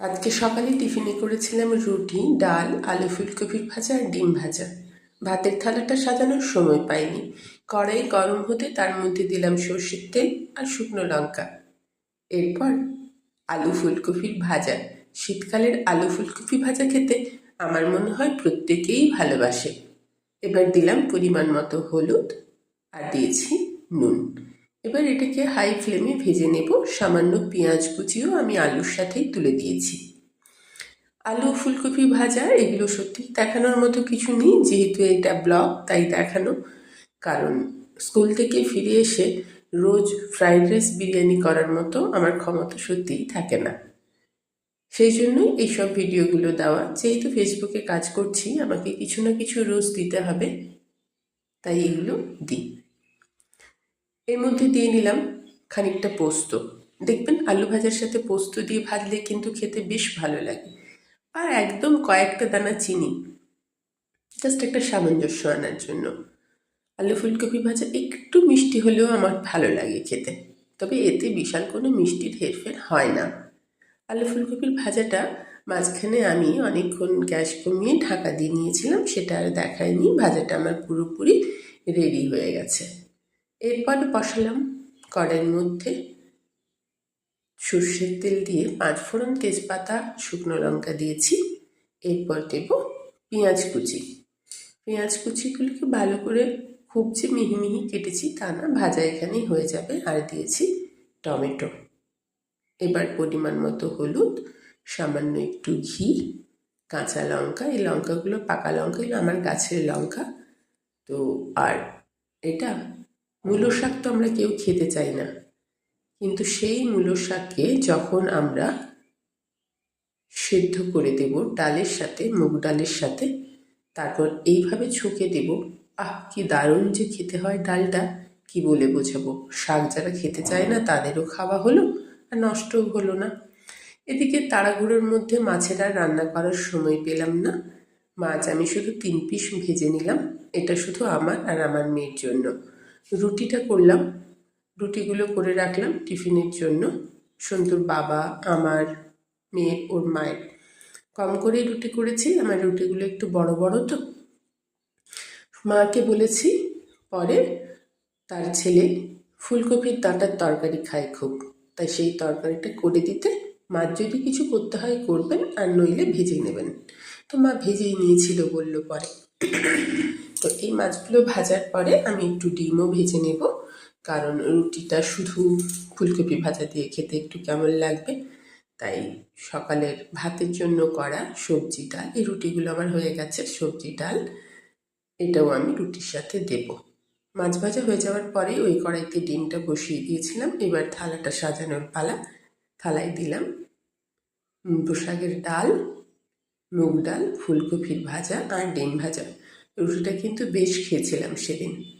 আজকে সকালে টিফিনে করেছিলাম রুটি, ডাল, আলু ফুলকপির ভাজা আর ডিম ভাজা। ভাতের থালাটা সাজানোর সময় পাইনি। কড়াই গরম হতে তার মধ্যে দিলাম সর্ষের তেল আর শুকনো লঙ্কা। এরপর আলু ফুলকপির ভাজা। শীতকালের আলু ফুলকপি ভাজা খেতে আমার মনে হয় প্রত্যেকেই ভালোবাসে। এবার দিলাম পরিমাণ মতো হলুদ আর দিয়েছি নুন। এবার এটাকে হাই ফ্লেমে ভেজে নেব। সামান্য পেঁয়াজ কুচিও আমি আলুর সাথেই তুলে দিয়েছি। আলু ফুলকপি ভাজা, এগুলো সত্যি দেখানোর মতো কিছু নেই, যেহেতু এটা ব্লগ তাই দেখানো। কারণ স্কুল থেকে ফিরে এসে রোজ ফ্রাইড রাইস বিরিয়ানি করার মতো আমার ক্ষমতা সত্যিই থাকে না। সেই জন্যই এইসব ভিডিওগুলো দেওয়া। যেহেতু ফেসবুকে কাজ করছি, আমাকে কিছু না কিছু রোজ দিতে হবে, তাই এগুলো দিই। এর মধ্যে দিয়ে নিলাম খানিকটা পোস্ত। দেখবেন আলু ভাজার সাথে পোস্ত দিয়ে ভাজলে কিন্তু খেতে বেশ ভালো লাগে। আর একদম কয়েকটা দানা চিনি। জাস্ট একটা সামঞ্জস্য আনার জন্য। আলু ফুলকপি ভাজা একটু মিষ্টি হলেও আমার ভালো লাগে খেতে। তবে এতে বিশাল কোনো মিষ্টির হেরফের হয় না। আলু ফুলকপির ভাজাটা মাঝখানে আমি অনেকক্ষণ গ্যাস কমিয়ে ঢাকা দিয়ে নিয়েছিলাম, সেটা আর দেখায়নি। ভাজাটা আমার পুরোপুরি রেডি হয়ে গেছে। এরপর বসালাম কড়াইয়ের মধ্যে সর্ষের তেল দিয়ে পাঁচ ফোড়ন তেজপাতা, শুকনো লঙ্কা দিয়েছি। এরপর দেব পেঁয়াজ কুচি। পেঁয়াজ কুচিগুলিকে ভালো করে খুব যে মিহি মিহি কেটেছি তা না, ভাজা এখানেই হয়ে যাবে। আর দিয়েছি টমেটো। এবার পরিমাণ মতো হলুদ, সামান্য একটু ঘি, কাঁচা লঙ্কা। এই লঙ্কাগুলো পাকা লঙ্কা এগুলো আমার গাছের লঙ্কা। তো আর এটা মূলো শাক তো আমরা কেউ খেতে চাই না। কিন্তু সেই মূলো শাককে যখন আমরা সেদ্ধ করে দেব ডালের সাথে, মুগ ডালের সাথে, তারপর এইভাবে ছুঁকে দেব। আহ, কি দারুণ যে খেতে হয় ডালটা। কি বলে বোঝাবো? শাক যারা খেতে চায় না, তাদেরও খাওয়া হলো আর নষ্টও হলো না। এদিকে তাড়াহুড়োর মধ্যে মাছের আর রান্না করার সময় পেলাম না। মাছ আমি শুধু তিন পিস ভেজে নিলাম। এটা শুধু আমার আর আমার মেয়ের জন্য। রুটিটা করলাম। রুটিগুলো করে রাখলাম টিফিনের জন্য। সন্তুর বাবা, আমার মেয়ের ওর মায়ের। কম করেই রুটি করেছি, আমার রুটিগুলো একটু বড় বড় তো। মাকে বলেছি, পরে তার ছেলে ফুলকপির ডাঁটার তরকারি খায় খুব। তাই সেই তরকারিটা করে দিতে মার যদি কিছু করতে হয় করবেন, আর নইলে ভেজে নেবেন। তো মা ভেজেই নিয়েছিল বলল পরে। তো এই মাছগুলো ভাজার পরে আমি একটু ডিমও ভেজে নেব। কারণ রুটিটা শুধু ফুলকপি ভাজা দিয়ে খেতে একটু কেমন লাগবে। তাই সকালের ভাতের জন্য করা সবজি ডাল, এই রুটিগুলো আমার হয়ে গেছে, সবজি ডাল। এটাও আমি রুটির সাথে দেব। মাছ ভাজা হয়ে যাওয়ার পরে ওই কড়াইতে ডিমটা বসিয়ে দিয়েছিলাম। এবার থালাটা সাজানোর পালা। থালায় দিলাম পোশাকের ডাল, মুগ ডাল, ফুলকপির ভাজা আর ডিম ভাজা। রুটিটা কিন্তু বেশ খেয়েছিলাম সেদিন।